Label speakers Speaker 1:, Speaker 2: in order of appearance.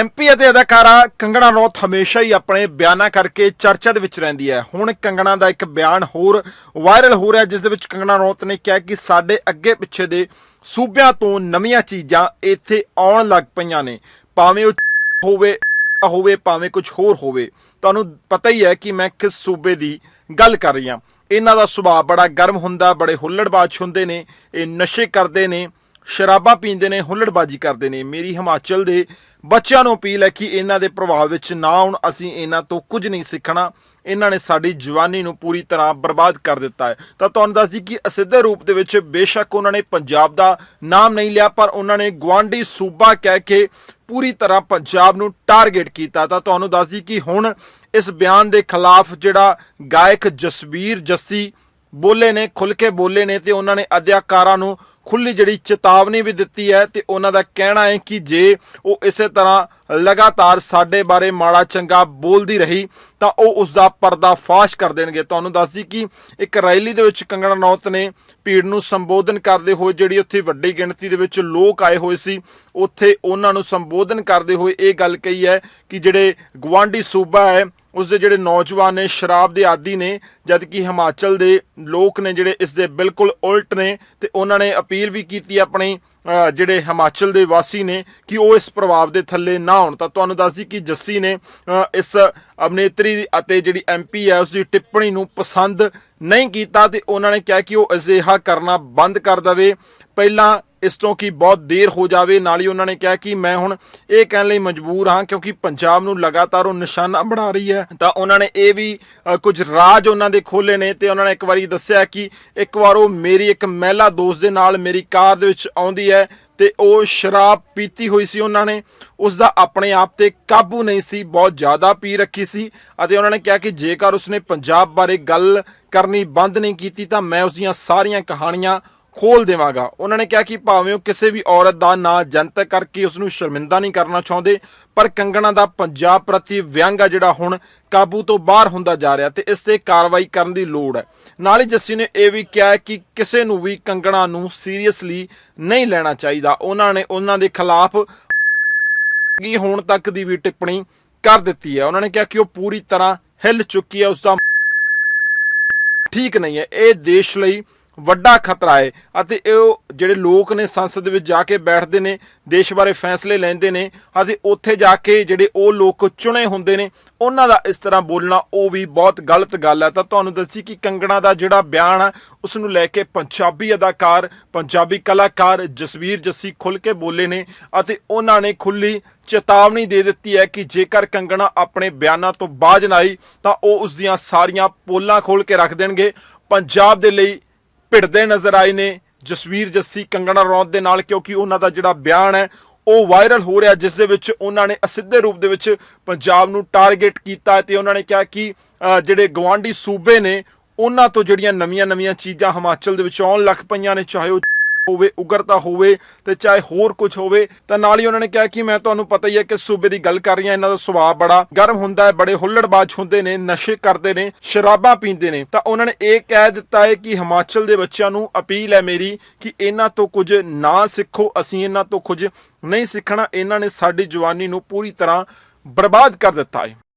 Speaker 1: MP ਅਤੇ ਅਦਾਕਾਰਾ ਕੰਗਣਾ ਰਣੌਤ ਹਮੇਸ਼ਾ ਹੀ ਆਪਣੇ ਬਿਆਨਾਂ ਕਰਕੇ ਚਰਚਾ ਦੇ ਵਿੱਚ ਰਹਿੰਦੀ ਹੈ। ਹੁਣ ਕੰਗਣਾ ਦਾ ਇੱਕ ਬਿਆਨ ਹੋਰ ਵਾਇਰਲ ਹੋ ਰਿਹਾ ਜਿਸ ਦੇ ਵਿੱਚ ਕੰਗਣਾ ਰਣੌਤ ਨੇ ਕਿਹਾ ਕਿ ਸਾਡੇ ਅੱਗੇ ਪਿੱਛੇ ਦੇ ਸੂਬਿਆਂ ਤੋਂ ਨਵੀਆਂ ਚੀਜ਼ਾਂ ਇੱਥੇ ਆਉਣ ਲੱਗ ਪਈਆਂ ਨੇ। ਭਾਵੇਂ ਉਹ ਹੋਵੇ ਹੋਵੇ, ਭਾਵੇਂ ਕੁਝ ਹੋਰ ਹੋਵੇ। ਤੁਹਾਨੂੰ ਪਤਾ ਹੀ ਹੈ ਕਿ ਮੈਂ ਕਿਸ ਸੂਬੇ ਦੀ ਗੱਲ ਕਰ ਰਹੀ ਹਾਂ। ਇਹਨਾਂ ਦਾ ਸੁਭਾਅ ਬੜਾ ਗਰਮ ਹੁੰਦਾ, ਬੜੇ ਹੁੱਲੜਬਾਜ਼ ਹੁੰਦੇ ਨੇ, ਇਹ ਨਸ਼ੇ ਕਰਦੇ ਨੇ ਸ਼ਰਾਬਾਂ ਪੀਂਦੇ ਨੇ, ਹੁੱਲੜਬਾਜੀ ਕਰਦੇ ਨੇ। ਮੇਰੀ ਹਿਮਾਚਲ ਦੇ ਬੱਚਿਆਂ ਨੂੰ ਅਪੀਲ ਹੈ ਕਿ ਇਹਨਾਂ ਦੇ ਪ੍ਰਭਾਵ ਵਿੱਚ ਨਾ ਆਉਣ। ਅਸੀਂ ਇਹਨਾਂ ਤੋਂ ਕੁਝ ਨਹੀਂ ਸਿੱਖਣਾ। ਇਹਨਾਂ ਨੇ ਸਾਡੀ ਜਵਾਨੀ ਨੂੰ ਪੂਰੀ ਤਰ੍ਹਾਂ ਬਰਬਾਦ ਕਰ ਦਿੱਤਾ ਹੈ। ਤਾਂ ਤੁਹਾਨੂੰ ਦੱਸ ਦਈ ਕਿ ਅਸਿੱਧੇ ਰੂਪ ਦੇ ਵਿੱਚ ਬੇਸ਼ੱਕ ਉਹਨਾਂ ਨੇ ਪੰਜਾਬ ਦਾ ਨਾਮ ਨਹੀਂ ਲਿਆ, ਪਰ ਉਹਨਾਂ ਨੇ ਗਵਾਂਡੀ ਸੂਬਾ ਕਹਿ ਕੇ ਪੂਰੀ ਤਰ੍ਹਾਂ ਪੰਜਾਬ ਨੂੰ ਟਾਰਗੇਟ ਕੀਤਾ। ਤਾਂ ਤੁਹਾਨੂੰ ਦੱਸ ਦਈ ਕਿ ਹੁਣ ਇਸ ਬਿਆਨ ਦੇ ਖਿਲਾਫ ਜਿਹੜਾ ਗਾਇਕ ਜਸਵੀਰ ਜੱਸੀ ਬੋਲੇ ਨੇ ਖੁੱਲ ਕੇ ਬੋਲੇ ਨੇ ਤੇ ਉਹਨਾਂ ਨੇ ਅਧਿਆਕਾਰਾਂ ਨੂੰ ਖੁੱਲੀ ਜਿਹੜੀ ਚੇਤਾਵਨੀ ਵੀ ਦਿੱਤੀ ਹੈ ਤੇ ਉਹਨਾਂ ਦਾ ਕਹਿਣਾ ਹੈ ਕਿ ਜੇ ਉਹ ਇਸੇ ਤਰ੍ਹਾਂ ਲਗਾਤਾਰ ਸਾਡੇ ਬਾਰੇ ਮਾੜਾ ਚੰਗਾ ਬੋਲਦੀ ਰਹੀ, ਤਾਂ ਉਹ ਉਸ ਦਾ ਪਰਦਾ ਫਾਸ਼ ਕਰ ਦੇਣਗੇ। ਤੁਹਾਨੂੰ ਦੱਸਦੀ ਕਿ ਇੱਕ ਰੈਲੀ ਦੇ ਵਿੱਚ ਕੰਗਣਾ ਨੌਤ ਨੇ ਭੀੜ ਨੂੰ ਸੰਬੋਧਨ ਕਰਦੇ ਹੋਏ ਜਿਹੜੀ ਉੱਥੇ ਵੱਡੀ ਗਿਣਤੀ ਦੇ ਵਿੱਚ ਲੋਕ ਆਏ ਹੋਏ ਸੀ, ਉੱਥੇ ਉਹਨਾਂ ਨੂੰ ਸੰਬੋਧਨ ਕਰਦੇ ਹੋਏ ਇਹ ਗੱਲ ਕਹੀ ਹੈ ਕਿ ਜਿਹੜੇ ਗਵਾਂਡੀ ਸੂਬਾ ਹੈ ਉਸ ਦੇ ਜਿਹੜੇ ਨੌਜਵਾਨ ਨੇ, ਸ਼ਰਾਬ ਦੇ ਆਦੀ ਨੇ ਜਦ ਕਿ ਹਿਮਾਚਲ ਦੇ ਲੋਕ ਨੇ ਜਿਹੜੇ ਇਸ ਦੇ ਬਿਲਕੁਲ ਉਲਟ ਨੇ, ਤੇ ਉਹਨਾਂ ਨੇ ਅਪੀਲ ਵੀ ਕੀਤੀ ਆਪਣੀ ਜਿਹੜੇ ਹਿਮਾਚਲ ਦੇ ਵਾਸੀ ਨੇ ਕਿ ਉਹ ਇਸ ਪ੍ਰਭਾਵ ਦੇ ਥੱਲੇ ਨਾ ਆਉਣ ਤਾਂ ਤੁਹਾਨੂੰ ਦੱਸਦੀ ਕਿ ਜੱਸੀ ਨੇ ਇਸ ਅਭਿਨੇਤਰੀ ਅਤੇ ਜਿਹੜੀ ਐਮਪੀ ਹੈ ਉਸ ਦੀ ਟਿੱਪਣੀ ਨੂੰ ਪਸੰਦ ਨਹੀਂ ਕੀਤਾ ਤੇ ਉਹਨਾਂ ਨੇ ਕਿਹਾ ਕਿ ਉਹ ਅਜਿਹਾ ਕਰਨਾ ਬੰਦ ਕਰ ਦੇਵੇ। ਪਹਿਲਾਂ ਇਸ ਤੋਂ ਕੀ ਬਹੁਤ ਦੇਰ ਹੋ ਜਾਵੇ? ਨਾਲ ਹੀ ਉਹਨਾਂ ਨੇ ਕਿਹਾ ਕਿ ਮੈਂ ਹੁਣ ਇਹ ਕਹਿਣ ਲਈ ਮਜਬੂਰ ਹਾਂ ਕਿਉਂਕਿ ਪੰਜਾਬ ਨੂੰ ਲਗਾਤਾਰ ਉਹ ਨਿਸ਼ਾਨਾ ਬਣਾ ਰਹੀ ਹੈ। ਤਾਂ ਉਹਨਾਂ ਨੇ ਇਹ ਵੀ ਕੁਝ ਰਾਜ ਉਹਨਾਂ ਦੇ ਖੋਲੇ ਨੇ ਤੇ ਉਹਨਾਂ ਨੇ ਇੱਕ ਵਾਰੀ ਦੱਸਿਆ ਕਿ ਇੱਕ ਵਾਰ ਉਹ ਮੇਰੀ ਇੱਕ ਮਹਿਲਾ ਦੋਸਤ ਦੇ ਨਾਲ ਮੇਰੀ ਕਾਰ ਦੇ ਵਿੱਚ ਆਉਂਦੀ ਹੈ ਤੇ ਉਹ ਸ਼ਰਾਬ ਪੀਤੀ ਹੋਈ ਸੀ ਉਹਨਾਂ ਨੇ। ਉਸ ਦਾ ਆਪਣੇ ਆਪ ਤੇ ਕਾਬੂ ਨਹੀਂ ਸੀ, ਬਹੁਤ ਜ਼ਿਆਦਾ ਪੀ ਰੱਖੀ ਸੀ ਅਤੇ ਉਹਨਾਂ ਨੇ ਕਿਹਾ ਕਿ ਜੇਕਰ ਉਸਨੇ ਪੰਜਾਬ ਬਾਰੇ ਗੱਲ ਕਰਨੀ ਬੰਦ ਨਹੀਂ ਕੀਤੀ ਤਾਂ ਮੈਂ ਉਸ ਦੀਆਂ ਸਾਰੀਆਂ ਕਹਾਣੀਆਂ ਖੋਲ ਦੇਵਾਂਗਾ। ਉਹਨਾਂ ਨੇ ਕਿਹਾ ਕਿ ਭਾਵੇਂ ਉਹ ਕਿਸੇ ਵੀ ਔਰਤ ਦਾ ਨਾਂ ਜਨਤਕ ਕਰਕੇ ਉਸ ਨੂੰ ਸ਼ਰਮਿੰਦਾ ਨਹੀਂ ਕਰਨਾ ਚਾਹੁੰਦੇ, ਪਰ ਕੰਗਣਾ ਦਾ ਪੰਜਾਬ ਪ੍ਰਤੀ ਵਿਅੰਗ ਆ ਜਿਹੜਾ ਹੁਣ ਕਾਬੂ ਤੋਂ ਬਾਹਰ ਹੁੰਦਾ ਜਾ ਰਿਹਾ ਤੇ ਇਸ ਤੇ ਕਾਰਵਾਈ ਕਰਨ ਦੀ ਲੋੜ ਹੈ। ਨਾਲ ਹੀ ਜੱਸੀ ਨੇ ਇਹ ਵੀ ਕਿਹਾ ਕਿ ਕਿਸੇ ਨੂੰ ਵੀ ਕੰਗਣਾ ਨੂੰ ਸੀਰੀਅਸਲੀ ਨਹੀਂ ਲੈਣਾ ਚਾਹੀਦਾ। ਉਹਨਾਂ ਨੇ ਉਹਨਾਂ ਦੇ ਖਿਲਾਫ ਕੀ ਹੁਣ ਤੱਕ ਦੀ ਵੀ ਟਿੱਪਣੀ ਕਰ ਦਿੱਤੀ ਹੈ। ਉਹਨਾਂ ਨੇ ਕਿਹਾ ਕਿ ਉਹ ਪੂਰੀ ਤਰ੍ਹਾਂ ਹਿੱਲ ਚੁੱਕੀ ਹੈ ਉਸ ਦਾ ਠੀਕ ਨਹੀਂ ਹੈ। ਇਹ ਦੇਸ਼ ਲਈ ਵੱਡਾ ਖਤਰਾ ਹੈ ਅਤੇ ਇਹ ਜਿਹੜੇ ਲੋਕ ਨੇ ਸੰਸਦ ਵਿੱਚ ਜਾ ਕੇ ਬੈਠਦੇ ਨੇ, ਦੇਸ਼ ਬਾਰੇ ਫੈਸਲੇ ਲੈਂਦੇ ਨੇ ਅਤੇ ਉੱਥੇ ਜਾ ਕੇ ਜਿਹੜੇ ਉਹ ਲੋਕ ਚੁਣੇ ਹੁੰਦੇ ਨੇ, ਉਹਨਾਂ ਦਾ ਇਸ ਤਰ੍ਹਾਂ ਬੋਲਣਾ ਉਹ ਵੀ ਬਹੁਤ ਗਲਤ ਗੱਲ ਹੈ। ਤਾਂ ਤੁਹਾਨੂੰ ਦੱਸੀ ਕਿ ਕੰਗਣਾ ਦਾ ਜਿਹੜਾ ਬਿਆਨ ਆ ਉਸ ਨੂੰ ਲੈ ਕੇ ਪੰਜਾਬੀ ਅਦਾਕਾਰ, ਪੰਜਾਬੀ ਕਲਾਕਾਰ ਜਸਵੀਰ ਜੱਸੀ ਖੁੱਲ ਕੇ ਬੋਲੇ ਨੇ ਅਤੇ ਉਹਨਾਂ ਨੇ ਖੁੱਲੀ ਚੇਤਾਵਨੀ ਦੇ ਦਿੱਤੀ ਹੈ ਕਿ ਜੇਕਰ ਕੰਗਣਾ ਆਪਣੇ ਬਿਆਨਾਂ ਤੋਂ ਬਾਜ ਨਾ ਆਈ, ਤਾਂ ਉਹ ਉਸ ਦੀਆਂ ਸਾਰੀਆਂ ਪੋਲਾਂ ਖੋਲ ਕੇ ਰੱਖ ਦੇਣਗੇ। ਪੰਜਾਬ ਦੇ ਲਈ ਭਿੜਦੇ ਨਜ਼ਰ ਆਏ ਨੇ ਜਸਵੀਰ ਜੱਸੀ ਕੰਗਣਾ ਰਣੌਤ ਦੇ ਨਾਲ, ਕਿਉਂਕਿ ਉਹਨਾਂ ਦਾ ਜਿਹੜਾ ਬਿਆਨ ਹੈ, ਉਹ ਵਾਇਰਲ ਹੋ ਰਿਹਾ, ਜਿਸ ਦੇ ਵਿੱਚ ਉਹਨਾਂ ਨੇ ਅਸਿੱਧੇ ਰੂਪ ਦੇ ਵਿੱਚ ਪੰਜਾਬ ਨੂੰ ਟਾਰਗੇਟ ਕੀਤਾ ਤੇ ਉਹਨਾਂ ਨੇ ਕਿਹਾ ਕਿ ਜਿਹੜੇ ਗਵਾਂਡੀ ਸੂਬੇ ਨੇ, ਉਹਨਾਂ ਤੋਂ ਜਿਹੜੀਆਂ ਨਵੀਆਂ-ਨਵੀਆਂ ਚੀਜ਼ਾਂ ਹਿਮਾਚਲ ਦੇ ਵਿੱਚ ਆਉਣ ਲੱਗ ਪਈਆਂ ਨੇ, ਚਾਹੇ ਉਹ ਹੋਵੇ ਉਗਰਤਾ ਹੋਵੇ ਤੇ ਚਾਹੇ ਹੋਰ ਕੁਝ ਹੋਵੇ, ਤਾਂ ਨਾਲ ਹੀ ਉਹਨਾਂ ਨੇ ਕਿਹਾ ਕਿ ਮੈਂ ਤੁਹਾਨੂੰ ਪਤਾ ਹੀ ਹੈ ਕਿ ਸੂਬੇ ਦੀ ਗੱਲ ਕਰ ਰਹੀ ਹਾਂ ਇਹਨਾਂ ਦਾ ਸੁਭਾਅ ਬੜਾ ਗਰਮ ਹੁੰਦਾ ਹੈ, ਬੜੇ ਹੁੱਲੜਬਾਜ਼ ਹੁੰਦੇ ਨੇ, ਨਸ਼ੇ ਕਰਦੇ ਨੇ, ਸ਼ਰਾਬਾਂ ਪੀਂਦੇ ਨੇ। ਤਾਂ ਉਹਨਾਂ ਨੇ ਇਹ ਕਹਿ ਦਿੱਤਾ ਹੈ ਕਿ ਹਿਮਾਚਲ ਦੇ ਬੱਚਿਆਂ ਨੂੰ ਅਪੀਲ ਹੈ ਮੇਰੀ ਕਿ ਇਹਨਾਂ ਤੋਂ ਕੁਝ ਨਾ ਸਿੱਖੋ, ਅਸੀਂ ਇਹਨਾਂ ਤੋਂ ਕੁਝ ਨਹੀਂ ਸਿੱਖਣਾ, ਇਹਨਾਂ ਨੇ ਸਾਡੀ ਜਵਾਨੀ ਨੂੰ ਪੂਰੀ ਤਰ੍ਹਾਂ ਬਰਬਾਦ ਕਰ ਦਿੱਤਾ ਹੈ।